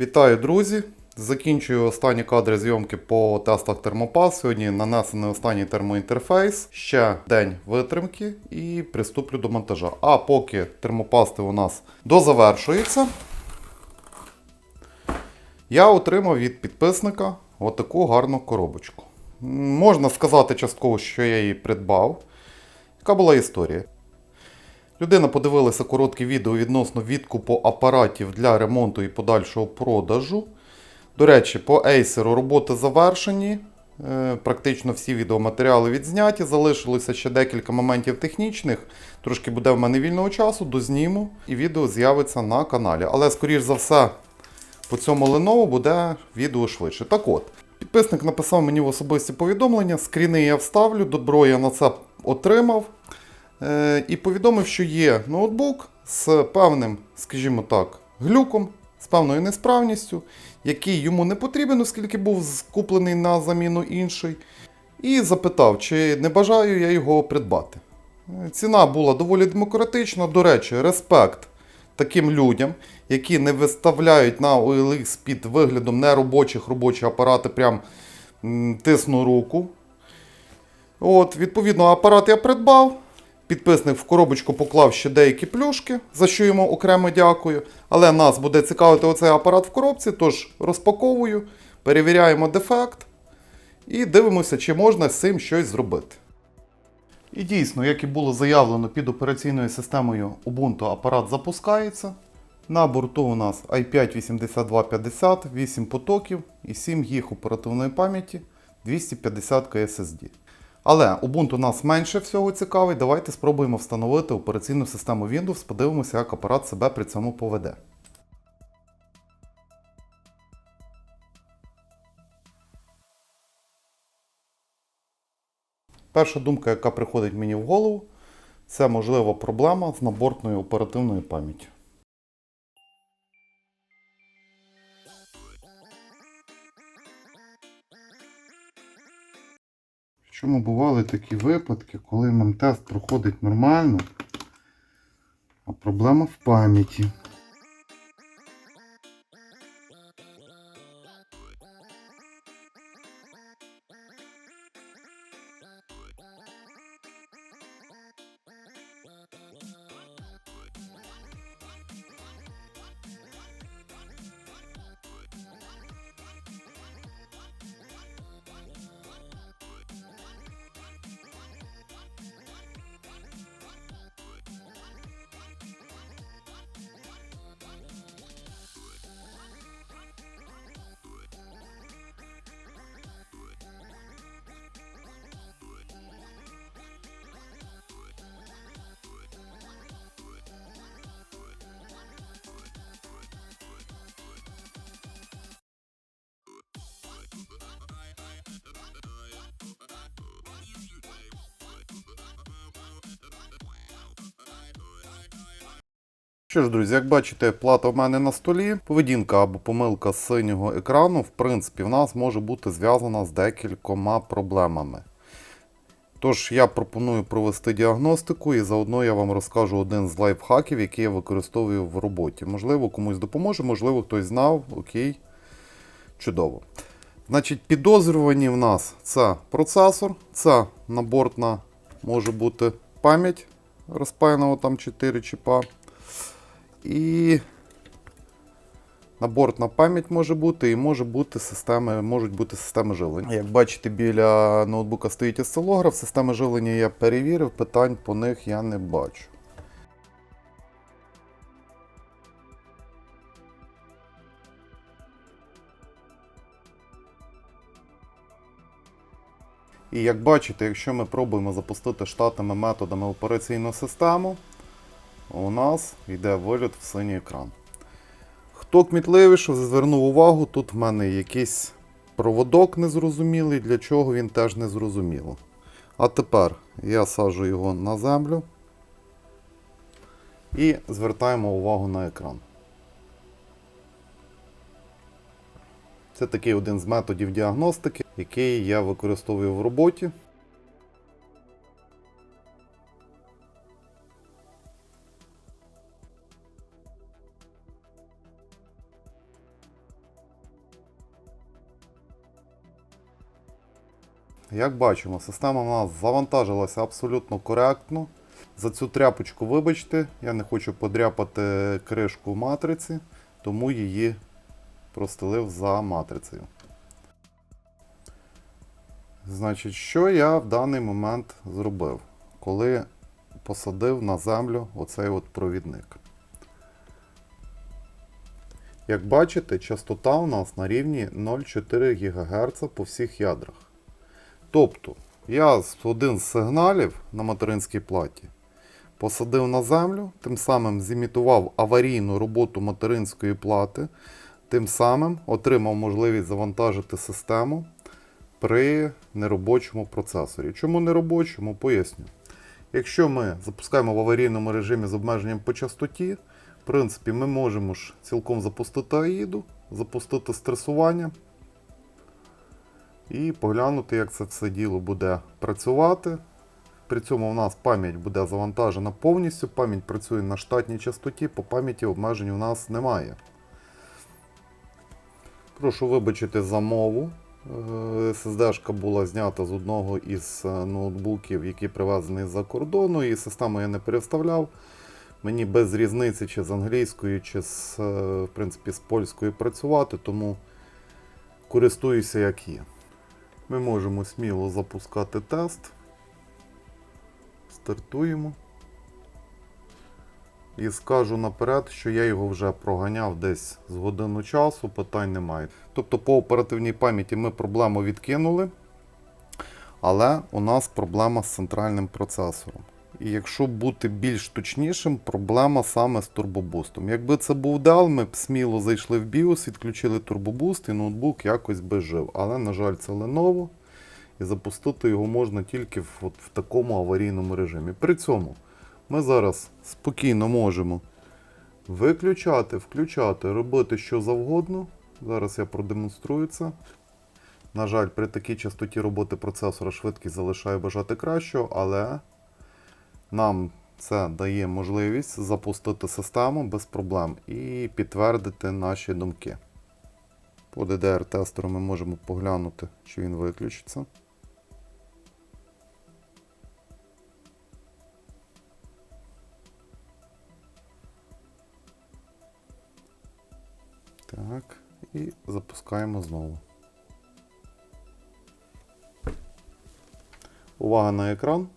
Вітаю, друзі! Закінчую останні кадри зйомки по тестах термопас. Сьогодні нанесений останній термоінтерфейс. Ще день витримки і приступлю до монтажа. А поки термопасти у нас дозавершується, я отримав від підписника отаку гарну коробочку. Можна сказати частково, що я її придбав. Яка була історія? Людина подивилася коротке відео відносно відкупу апаратів для ремонту і подальшого продажу. До речі, по Acer роботи завершені. Е, Практично всі відеоматеріали відзняті. Залишилося ще декілька моментів технічних. Трошки буде в мене вільного часу, дозніму, і відео з'явиться на каналі. Але, скоріш за все, по цьому Lenovo буде відео швидше. Так от, підписник написав мені в особисті повідомлення, скріни я вставлю, добро я на це отримав. Е, і повідомив, що є ноутбук з певним, скажімо так, глюком, з певною несправністю, який йому не потрібен, оскільки був куплений на заміну інший. І запитав, чи не бажаю я його придбати. Е, Ціна була доволі демократична. До речі, респект таким людям, які не виставляють на OLX під виглядом неробочих робочі апарати, прям тисну руку. От, відповідно, апарат я придбав. Підписник в коробочку поклав ще деякі плюшки, за що йому окремо дякую. Але нас буде цікавити оцей апарат в коробці, тож розпаковую, перевіряємо дефект і дивимося, чи можна з цим щось зробити. І дійсно, як і було заявлено під операційною системою Ubuntu, апарат запускається. На борту у нас i5-8250, 8 потоків і 7 ГБ оперативної пам'яті, 250 SSD. Але Ubuntu нас менше всього цікавить. Давайте спробуємо встановити операційну систему Windows, подивимося, як апарат себе при цьому поведе. Перша думка, яка приходить мені в голову, це можлива проблема з набортною оперативною пам'яттю. Чому бували такі випадки, коли мемтест проходить нормально, а проблема в пам'яті. Що ж, друзі, як бачите, плата в мене на столі. Поведінка або помилка з синього екрану, в принципі, в нас може бути зв'язана з декількома проблемами. Тож я пропоную провести діагностику і заодно я вам розкажу один з лайфхаків, який я використовую в роботі. Можливо, комусь допоможе, можливо, хтось знав. Окей. Чудово. Значить, підозрювані в нас це процесор, це набортна може бути пам'ять розпаяного там 4 чіпа. І набортна пам'ять може бути, і може бути системи, можуть бути системи живлення. Як бачите, біля ноутбука стоїть осцилограф, системи живлення я перевірив, питань по них я не бачу. І як бачите, якщо ми пробуємо запустити штатними методами операційну систему, у нас йде виліт в синій екран. Хто кмітливіше, звернув увагу, тут в мене якийсь проводок незрозумілий, для чого він теж не зрозуміло. А тепер я саджу його на землю і звертаємо увагу на екран. Це такий один з методів діагностики, який я використовую в роботі. Як бачимо, система у нас завантажилася абсолютно коректно. За цю тряпочку, вибачте, я не хочу подряпати кришку матриці, тому її простелив за матрицею. Значить, що я в даний момент зробив, коли посадив на землю оцей от провідник? Як бачите, частота у нас на рівні 0,4 ГГц по всіх ядрах. Тобто, я один з сигналів на материнській платі посадив на землю, тим самим зімітував аварійну роботу материнської плати, тим самим отримав можливість завантажити систему при неробочому процесорі. Чому неробочому? Поясню. Якщо ми запускаємо в аварійному режимі з обмеженням по частоті, в принципі, ми можемо ж цілком запустити аїду, запустити стресування і поглянути, як це все діло буде працювати. При цьому у нас пам'ять буде завантажена повністю, пам'ять працює на штатній частоті, по пам'яті обмежень у нас немає. Прошу вибачити за мову. Е, SSD-шка була знята з одного із е, ноутбуків, який привезений з-за кордону, і систему я не переставляв. Мені без різниці, чи з англійською, чи з, е, в принципі, з польською працювати, тому користуюся як є. Ми можемо сміло запускати тест. Стартуємо. І скажу наперед, що я його вже проганяв десь з годину часу, питань немає. Тобто по оперативній пам'яті ми проблему відкинули, але у нас проблема з центральним процесором. І якщо бути більш точнішим, проблема саме з турбобустом. Якби це був Dell, ми б сміло зайшли в BIOS, відключили турбобуст і ноутбук якось би жив. Але, на жаль, це Lenovo. І запустити його можна тільки в, от, в такому аварійному режимі. При цьому ми зараз спокійно можемо виключати, включати, робити що завгодно. Зараз я продемонструю це. На жаль, при такій частоті роботи процесора швидкість залишає бажати кращого, але нам це дає можливість запустити систему без проблем і підтвердити наші думки. По DDR-тестеру ми можемо поглянути, чи він виключиться. Так, і запускаємо знову. Увага на екран.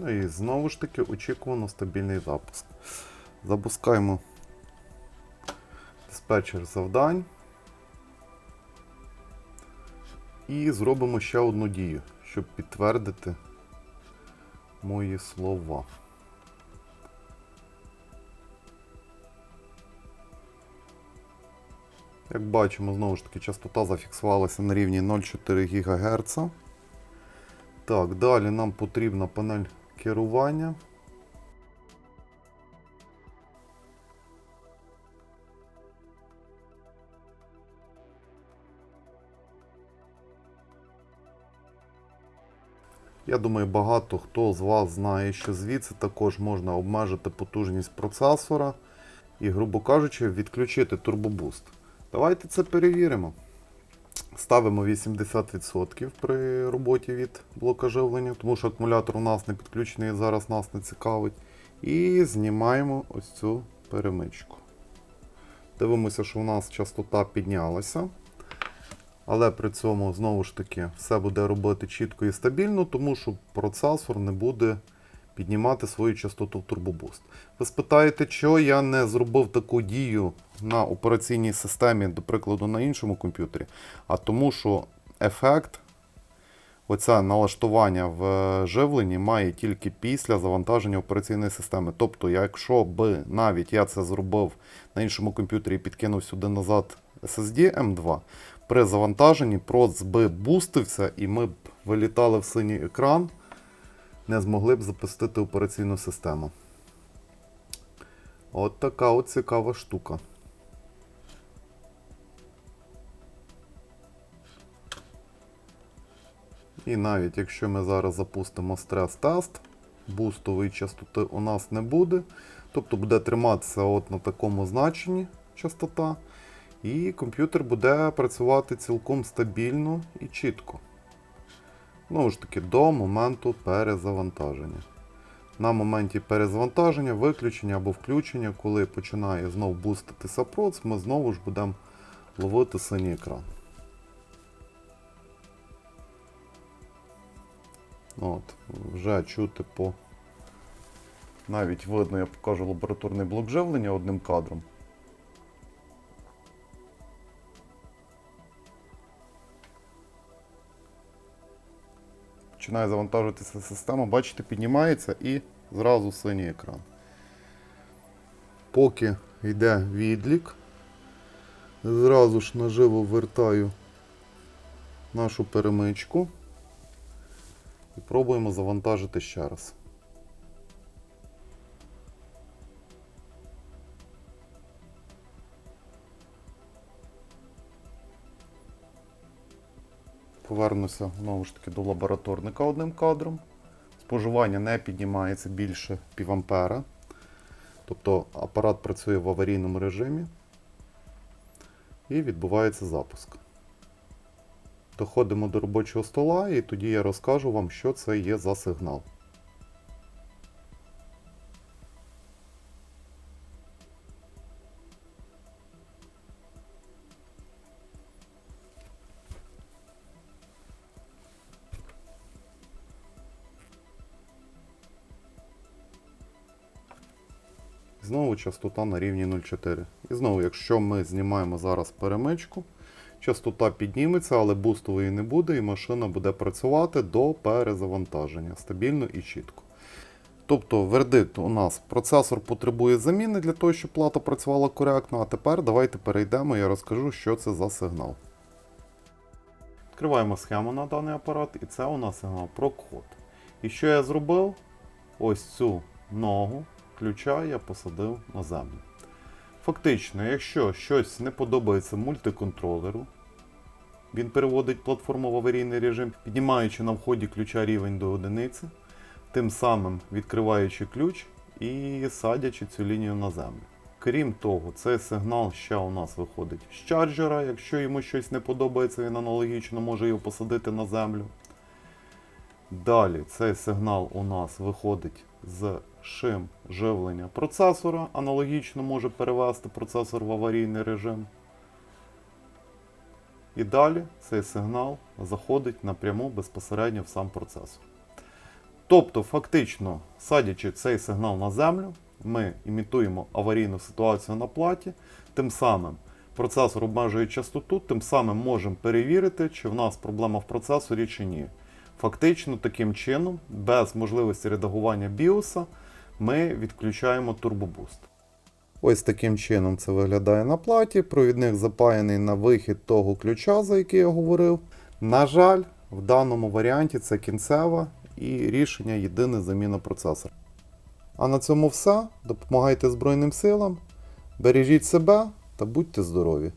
Ну і знову ж таки очікувано стабільний запуск. Запускаємо диспетчер завдань. І зробимо ще одну дію, щоб підтвердити мої слова. Як бачимо, знову ж таки, частота зафіксувалася на рівні 0,4 ГГц. Так, далі нам потрібна панель керування. Я думаю, багато хто з вас знає, що звідси також можна обмежити потужність процесора і, грубо кажучи, відключити турбобуст. Давайте це перевіримо. Ставимо 80% при роботі від блока живлення, тому що акумулятор у нас не підключений, зараз нас не цікавить. І знімаємо ось цю перемичку. Дивимося, що у нас частота піднялася. Але при цьому, знову ж таки, все буде робити чітко і стабільно, тому що процесор не буде піднімати свою частоту в турбобуст. Ви спитаєте, чого я не зробив таку дію на операційній системі, до прикладу, на іншому комп'ютері, а тому, що ефект, оце налаштування в е, живленні має тільки після завантаження операційної системи. Тобто, якщо би навіть я це зробив на іншому комп'ютері і підкинув сюди назад SSD M2, при завантаженні прос би бустився і ми б вилітали в синій екран, не змогли б запустити операційну систему. От така от цікава штука. І навіть якщо ми зараз запустимо стрес-тест, бустової частоти у нас не буде. Тобто буде триматися от на такому значенні частота. І комп'ютер буде працювати цілком стабільно і чітко. Знову ж таки, до моменту перезавантаження. На моменті перезавантаження, виключення або включення, коли починає знов буститися проц, ми знову ж будемо ловити синій екран. От, вже чути по. Навіть видно, я покажу лабораторний блок живлення одним кадром. Починає завантажуватися система, бачите, піднімається і зразу синій екран. Поки йде відлік, зразу ж наживо вертаю нашу перемичку і пробуємо завантажити ще раз. Повернуся знову ж таки до лабораторника одним кадром. Споживання не піднімається більше півампера. Тобто апарат працює в аварійному режимі і відбувається запуск. Доходимо до робочого стола і тоді я розкажу вам, що це є за сигнал. Частота на рівні 0,4. І знову, якщо ми знімаємо зараз перемичку, частота підніметься, але бустової не буде, і машина буде працювати до перезавантаження стабільно і чітко. Тобто, вердикт у нас процесор потребує заміни для того, щоб плата працювала коректно. А тепер давайте перейдемо, я розкажу, що це за сигнал. Відкриваємо схему на даний апарат, і це у нас сигнал про код. І що я зробив? Ось цю ногу ключа я посадив на землю. Фактично, якщо щось не подобається мультиконтролеру, він переводить платформу в аварійний режим, піднімаючи на вході ключа рівень до одиниці, тим самим відкриваючи ключ і садячи цю лінію на землю. Крім того, цей сигнал ще у нас виходить з чарджера. Якщо йому щось не подобається, він аналогічно може його посадити на землю. Далі цей сигнал у нас виходить з шим живлення процесора, аналогічно може перевести процесор в аварійний режим. І далі цей сигнал заходить напряму безпосередньо в сам процесор. Тобто, фактично, садячи цей сигнал на землю, ми імітуємо аварійну ситуацію на платі, тим самим процесор обмежує частоту, тим самим можемо перевірити, чи в нас проблема в процесорі чи ні. Фактично, таким чином, без можливості редагування BIOS, ми відключаємо турбобуст. Ось таким чином це виглядає на платі. Провідник запаяний на вихід того ключа, за який я говорив. На жаль, в даному варіанті це кінцева і рішення єдине заміна процесора. А на цьому все. Допомагайте Збройним силам, бережіть себе та будьте здорові!